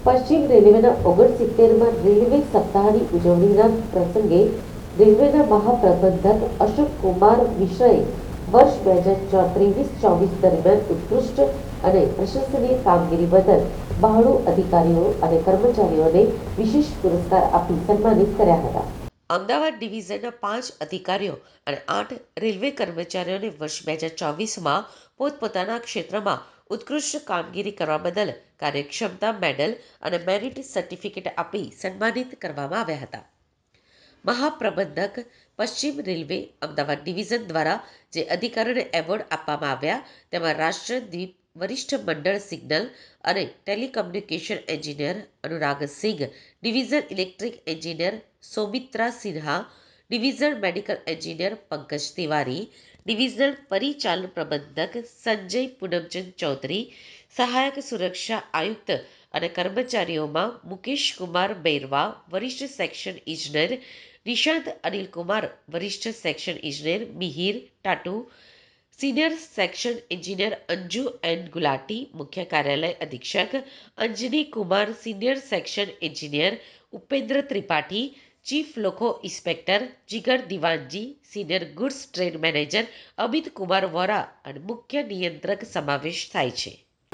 પશ્ચિમ રેલવેના ઓગણસિત્તેરમાં રેલવે સપ્તાહની ઉજવણીના પ્રસંગે રેલવેના મહાપ્રબંધક અશોક કુમાર મિશ્રાએ વર્ષ બે હજાર ત્રેવીસ ચોવીસ દરમિયાન ઉત્કૃષ્ટ અને પ્રશંસનીય કામગીરી બદલ બહાણું અધિકારીઓ અને કર્મચારીઓને વિશેષ પુરસ્કાર આપી સન્માનિત કર્યા હતા. અમદાવાદ ડિવિઝનના પાંચ અધિકારીઓ અને આઠ રેલવે કર્મચારીઓને વર્ષ બે હજાર ચોવીસમાં પોતપોતાના ક્ષેત્રમાં ઉત્કૃષ્ટ કામગીરી કરવા બદલ કાર્યક્ષમતા મેડલ અને મેરિટ સર્ટિફિકેટ આપી સન્માનિત કરવામાં આવ્યા હતા. મહાપ્રબંધક પશ્ચિમ રેલવે અમદાવાદ ડિવિઝન દ્વારા જે અધિકારીઓને એવોર્ડ આપવામાં આવ્યા, તેમાં રાષ્ટ્રદીપ વરિષ્ઠ મંડળ સિગ્નલ અને telecommunication engineer Anurag Singh, division electric engineer Soumitra Sinha, division medical engineer Pankaj Tiwari divisional પરિચાલન પ્રબંધક સંજય પૂનમચંદ ચૌધરી, સહાયક સુરક્ષા આયુક્ત અને કર્મચારીઓમાં મુકેશ કુમાર બૈરવા, વરિષ્ઠ સેક્શન ઇજનેર, નિશાંત અનિલકુમાર, વરિષ્ઠ સેક્શન ઇજનેર Mihir Tatu senior section engineer Anju N Gulati મુખ્ય કાર્યાલય અધિક્ષક Anjani Kumar senior section engineer Upendra Tripathi chief loco inspector Jigar Diwanji senior goods train manager Amit Kumar Vora અને મુખ્ય નિયંત્રક સમાવેશ થાય છે.